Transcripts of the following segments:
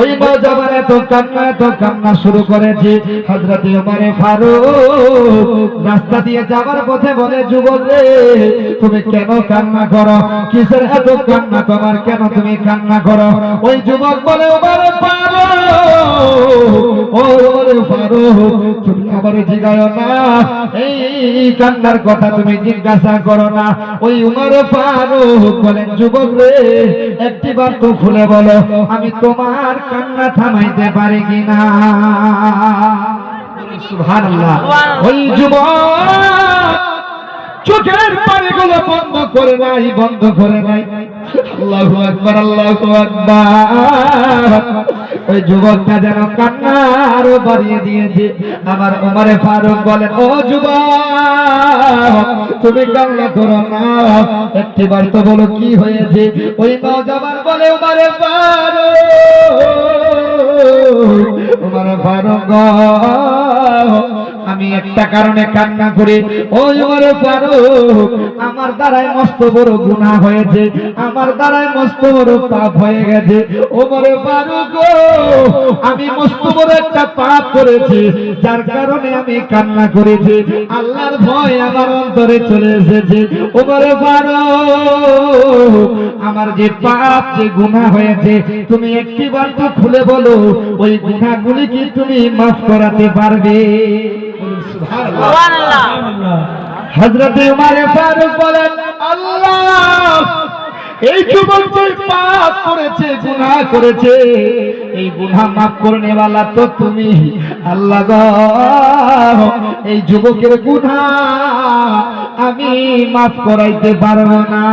ওই নৌজবান এত কান্না এত কান্না শুরু করেছে। হজরত উমারে ফারুক, রাস্তা দিয়ে যাবার পথে বলে, যুবক তুমি কেন কান্না করো? কিসের এত কান্না? তোমার কেন তুমি কান্না করো? ওই যুবক বলে ও তুমি জিগায় না। এই কান্নার কথা তুমি জিজ্ঞাসা করো না। ওই উমারে ফারুক বলেন যুবক রে, একটি বার তো খুলে বলো, আমি তোমার কান্না থামাইতে পারে কিনা সুবহানাল্লাহ। ওই যুবক চোখের পানিগুলো বন্ধ করে নাই বন্ধ করে নাই। আল্লাহু আকবার আল্লাহু আকবার। ওই যুবকটা যেন কান্না আরও বাড়িয়ে দিয়েছে। আমার ওমরে ফারুক বলেন, ও যুবক, তুমি কান্না করো না। তো বলো কি হয়েছে? ওই নওজওয়ান বলে, ওমরে ফারুক ওমরে ফারুক আমি একটা কারণে কান্না করি। ওই ওমরে ফারুক, আমার দ্বারাই মস্ত বড় গুনাহ হয়েছে, আমার দ্বারাই মস্ত বড় পাপ হয়ে গেছে। ওমরে ফারুক আমি মস্ত বড় একটা পাপ করেছি, যার কারণে আমি কান্না করেছি। আল্লাহর ভয় আমার অন্তরে চলে এসেছে। ওমরে ফারুক, আমার যে পাপ, যে গুনাহ হয়েছে, তুমি একটিবার তো খুলে বলো, ওই গুনাহগুলি কি তুমি মাফ করাতে পারবে? হযরত ফারুক বলেন আল্লাহ এই যুবক যে পাপ করেছে গুনাহ করেছে এই গুনাহ মাফ করনে वाला তো তুমি আল্লাহ গো এই যুবকের গুনাহ আমি মাফ করাইতে পারব না।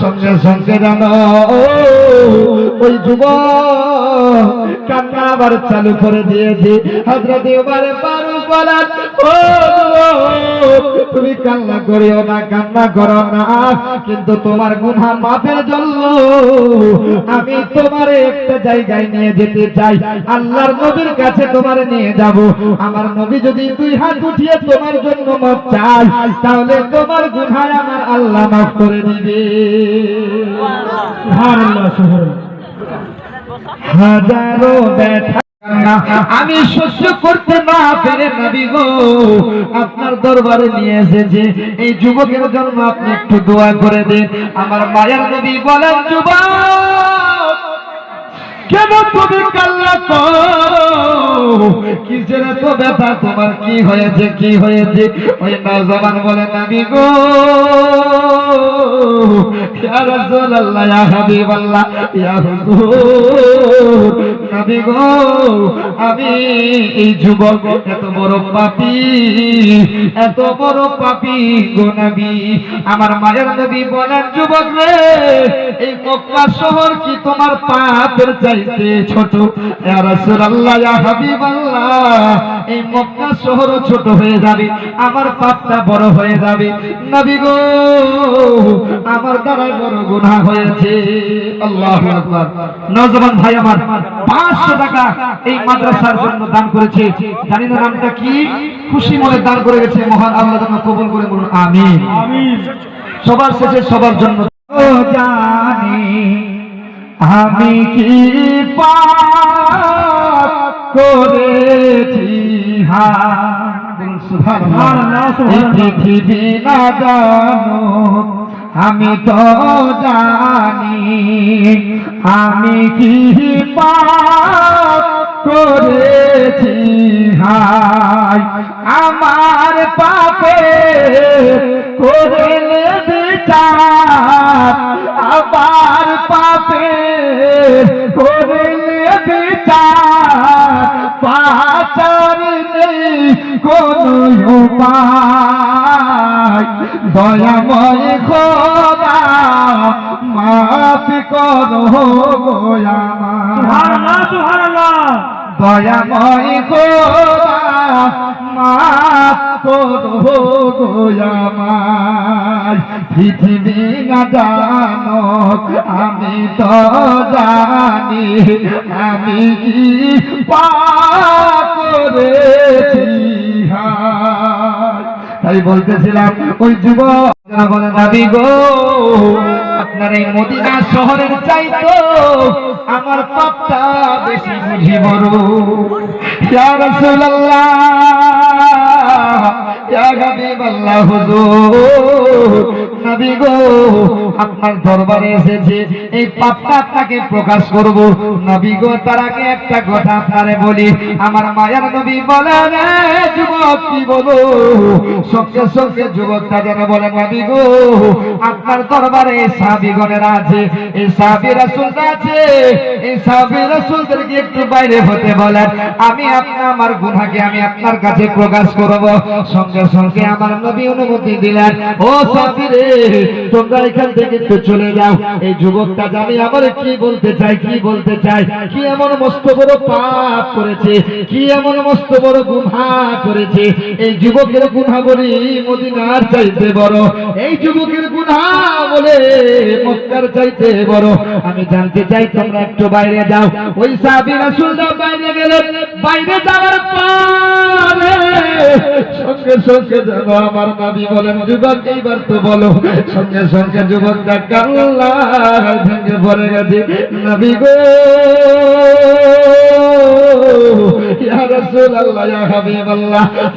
সঙ্গে সঙ্গে জানো ওই যুবক কান্না আবার চালু করে দিয়েছে। উমর ফারুক বলেন তুমি কান্না করিও না কান্না করো না কিন্তু তোমার গুনাহ মাফের জন্য আমি তোমার একটা জায়গায় নিয়ে যেতে চাই। আল্লাহর নবীর কাছে তোমার নিয়ে যাব। আমার নবী যদি দুই হাত উঠিয়ে তোমার জন্য মাফ চাই তাহলে তোমার গুনাহ আমার আল্লাহ মাফ করে দিবে। সুবহানাল্লাহ সুবহানাল্লাহ। হাজারো ব্যথা আমি সহ্য করতে না পেরে নাবি গো, আপনার দরবারে নিয়ে এসেছে। এই যুবকের জন্য আপনি একটু দোয়া করে দিন। আমার মায়ের নবী বলেন, যুবক কেন তুমি কাল্লা কিসের এত ব্যথা তোমার কি হয়েছে কি হয়েছে? ওই নওজওয়ান বলে নবী গো। গো, আমি এই যুবক, এত বড় পাপী, এত বড় পাপী গো নবী। আমার মায়ের নবী বলেন, যুবক রে, এই মক্কা শহর কি তোমার পাপের চাইতে ছোট। এই মক্কা শহর ছোট হয়ে যাবে আমার পাপটা বড় হয়ে যাবে। নবী গো আমার দ্বারা বড় গুনাহ হয়েছে। আল্লাহু আকবার। ভাই আমার 500 টাকা এই মাদ্রাসার জন্য দান করেছে। জানি না নামটা কি? খুশি মনে দান করে গেছে মহান আল্লাহ যেন কবুল করে বলুন আমিন। আমিন। সবার শেষে সবার জন্য জানি। আমি কি পাপ করেছি? হা। পৃথিবী না জানো আমি তো জানি। আমি কি পাপ করেছি? হাই আমার পাপে করলে উপায় দয়াময় খোদা মাফ করো সুবহানাল্লাহ দয়াময় খোদা মাফ করো গোয়ামায় পৃথিবী না জানো আমি তো জানি আমি কি পাপ করেছি। তাই বলতেছিলাম, ওই যুব দাবি গো, আপনার এই মদিনা শহরের চাইতো আমার পাপটা বেশি বুঝি বড় রসুল্লাহ আপনার দরবারে এসেছে। এই পাপটা আপনাকে প্রকাশ করব। নবী গো, তার আগে একটা কথা আপনারে বলি। আমার নবী বলেন "এ যুবক, কি বলো যুবকটা যেন বলে, নবী গো, আপনার দরবারে আছে। এই সাহাবি রাসূল আছে। এই সাহাবি রাসূলদেরকে একটু বাইরে হতে বলেন। আমি আপনার আমার গুনাহকে আমি আপনার কাছে প্রকাশ করব। সঙ্গে সঙ্গে আমার নবী অনুমতি দিলেন, ও সাহাবি তোমরা এখান থেকে একটু চলে যাও। এই যুবকটা জানি আমার কি বলতে চাই, কি বলতে চাই? কি এমন মস্ত বড় পাপ করেছে? কি এমন মস্ত বড় গুনাহ করেছে? এই যুবকের গুনাহ বলি মদিনার চাইতে বড়। এই যুবকের গুনাহ বলে মক্কার চাইতে বড়। আমি জানতে চাই, তোমরা একটু বাইরে যাও। ওই সাহাবী রাসূলরা বাইরে গেলেন। বাইরে যাওয়ার পরে সঙ্গে সঙ্গে আমার বলেন যুবক এইবার তো বলো, সঙ্গে সঙ্গে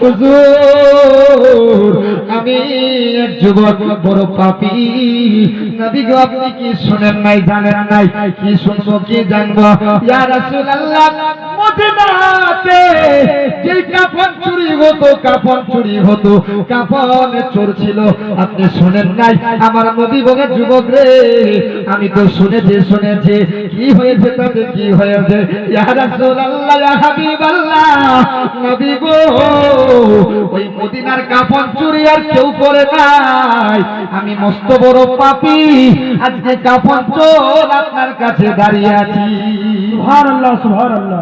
হুজুর, আমি যুবক, বড় পাপি। নবী গো, আপনি কি শুনেন নাই, জানেন নাই? কি শুনব, কি জানব? ইয়া যে কাফন চুরি হতো, কাফন চুরি হতো কাফন চোর ছিল। আপনি শুনেন নাই আমার নবী বলে যুবক রে আমি তো শুনেছি শুনেছি। কি হয়েছে তাতে কি হয়েছে? নবী গো ওই মদিনার কাফন চুরি আর কেউ করে নাই। আমি মস্ত বড় পাপি আজকে কাফন চোর আপনার কাছে দাঁড়িয়ে আছি। সুবহানাল্লাহ সুবহানাল্লাহ।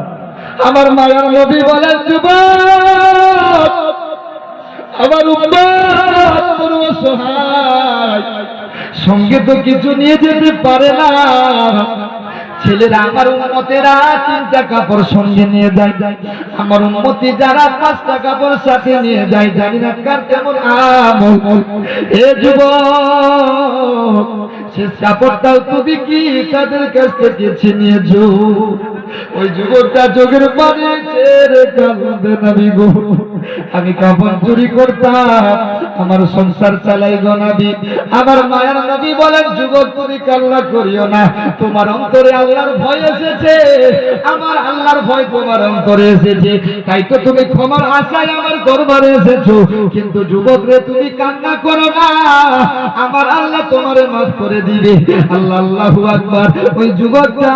আমার মায়ের নবী বলেন যুবক আমার সঙ্গে তো কিছু নিয়ে যেতে পারে না। ছেলেরা আমার উন্মতেরা তিনটা কাপড় সঙ্গে নিয়ে যায়। আমার উন্মতি যারা পাঁচটা কাপড় সাথে নিয়ে যায়, জানি না কার কেমন আমল। এ যুব শেষ কাপড়টাও তুমি কি তাদের কাছ থেকে ছিনিয়েছো? ওই যুবকটা চোখের পানি ছেড়ে কাঁদতে নাবি গো আমি কাপড় চুরি করতাম আমার সংসার চালাই গো নাবি। আমার মায়ের নবী বলেন, যুবক, তুমি কান্না করিও না। তোমার অন্তরে আল্লাহর ভয় এসেছে। আমার আল্লাহর ভয় তোমার অন্তরে এসেছে। তাই তো তুমি ক্ষমার আশায় আমার দরবারে এসেছ। কিন্তু যুবক রে, তুমি কান্না করো না। আমার আল্লাহ তোমারে মাফ করে দিবে। আল্লাহ, আল্লাহু আকবার। ওই যুবকটা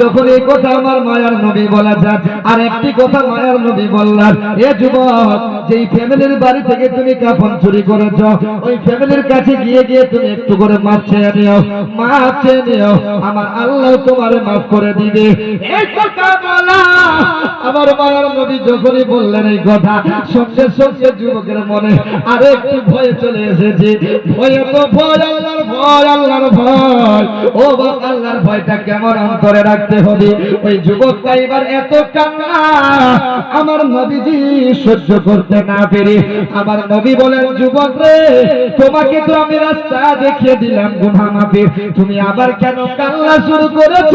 যখন এই কথা আমার মায়ার নবী বলা যান আর একটি কথা মায়ার নবী বললেন এ যুবক, যেই ফ্যামিলির বাড়ি থেকে তুমি কাফন চুরি করেছ। ওই ফ্যামিলির কাছে গিয়ে গিয়ে তুমি একটু করে মাপ চেয়ে নিও। মাপ চেয়ে নিও। আমার আল্লাহ তোমারে মাফ করে দিবে। আমার মায়ের নবী যখনই বললেন এই কথা সবচেয়ে সঙ্গে যুবকের মনে আর ভয় চলে এসেছে। ভয়ে তো ভয় আল্লাহর ভয়, আল্লাহর ভয়। ও আল্লাহর ভয়টা কেমন অন্তরে রাখতে হবে? ওই যুবকটা এবার এত কান্না, আমার নবীজি সহ্য করতে না পেরে আমার নবী বলেন, যুবক রে, তোমাকে তো আমি রাস্তা দেখিয়ে দিলাম গুনা মাফে তুমি আবার কেন কান্না শুরু করেছ?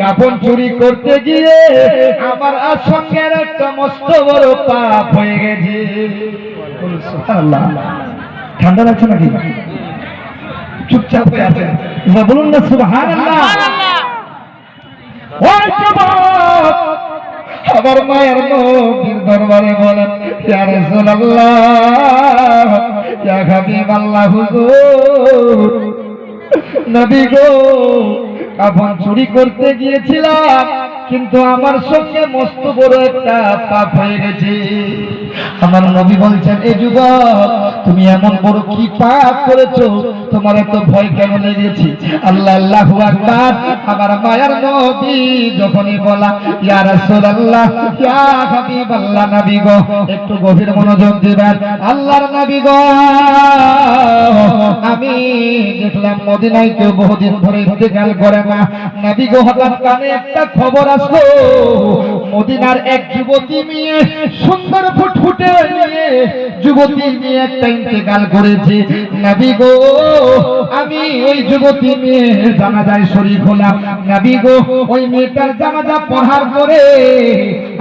কাফন চুরি করতে গিয়ে আমার আসঙ্গের একটা মস্ত বড় পাপ হয়ে গেছে। ঠান্ডা লাগছে নাকি? চুপচাপ হয়ে আছেন। এবার বলুন না যুবক আমার মায়ের নবীর দরবারে বলেন, ইয়া রাসূলুল্লাহ, ইয়া হুজুর, নবী গো কাফন চুরি করতে গিয়েছিলাম, কিন্তু আমার সঙ্গে মস্ত বড় একটা পাপ হয়ে গেছে। আমার নবী বলছেন, এ যুবক তুমি এমন বড় কি পাপ করেছ? তোমার এত ভয় কেন লেগেছে? আল্লাহ, আল্লাহু আকবার। আমার মায়ার নবী যখনই বলা, ইয়া রাসূলুল্লাহ, ইয়া হাবিবাল্লাহ নবী গো, একটু গভীর মনোযোগ দিবেন। আল্লাহর নবী গো, আমি দেখলাম মদিনায় কেউ বহুদিন ধরে ইন্তেকাল করে না। নবী গো, হঠাৎ কানে একটা খবর আসলো। মদিনার এক যুবতী মেয়ে সুন্দর ফুটফুটে মেয়ে যুবতী মেয়ে একটা ইন্তেকাল করেছে। নবী গো, আমি ওই যুবতী মেয়ে জানাজায় শরীর হলাম। নবী গো, ওই মেয়েটার জানাজা পড়ার পরে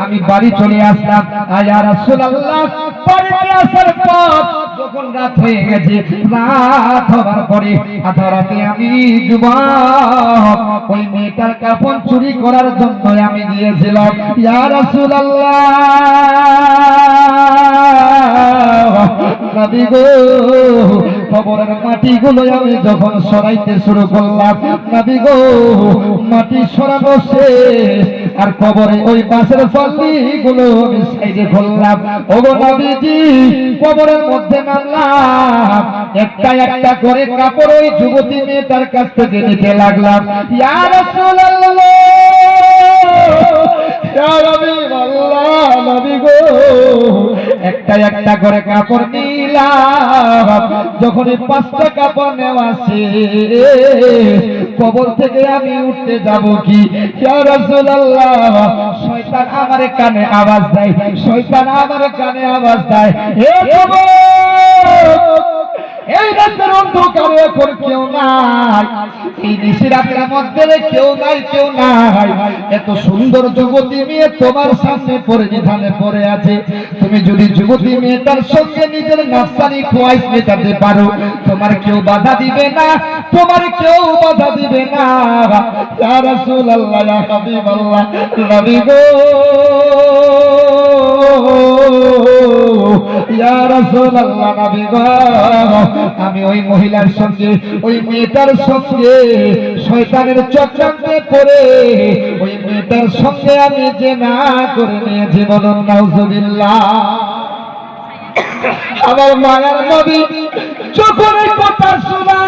আমি বাড়ি চলে আসলাম। আয়া রাসূলুল্লাহ, বাড়িতে আসার পর আমি যুবক কাপড় চুরি করার জন্য আমি গিয়েছিলাম। ইয়া রাসূলুল্লাহ! মাটিগুলো আমি যখন সরাইতে শুরু করলাম মাটি আর কবরে ওই আমি সাইডে কবরের মধ্যে নামলাম। একটা একটা করে কাপড় ওই যুবতী মেয়েটার কাছ থেকে নিতে লাগলাম। একটা একটা করে কাপড় নিলাম যখন এই পাঁচটা কাপড় নেওয়া কবর থেকে আমি উঠতে যাব কি? শৈতান আমার কানে আওয়াজ দেয় শৈতান আমার কানে আওয়াজ দেয় এই রাতের অন্ধকারে এখন কেউ নাই। এই নিশি রাতের মধ্যে কেউ নাই কেউ নাই। এত সুন্দর যুবতী মেয়ে তোমার সামনে পরিধানে পড়ে আছে। তুমি যদি যুবতী মেয়েটার সঙ্গে নিজের নাফসানি খোয়াইশ মেটাতে পারো। তোমার কেউ বাধা দিবে না, তোমার কেউ বাধা দিবে না। ইয়া রাসূলুল্লাহ, ইয়া হাবিবাল্লাহ, নবী গো। আমি ওই মহিলার সঙ্গে, ওই মেয়েটার সঙ্গে, শয়তানের চক্রান্তে পড়ে। ওই মেয়েটার সঙ্গে আমি যে না করে নিয়েছি, বলুন নাউজুবিল্লাহ। আমার মায়ার নবী এই কথা শোনা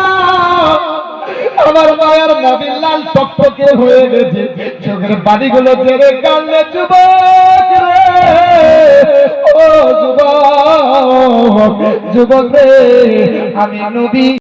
আমার মায়ের নবীর লাল টকটকে হয়ে গেছে। চোখের বাড়িগুলো জেরে কান্নে যুবক ও যুবক যুবক রে, আমি নবী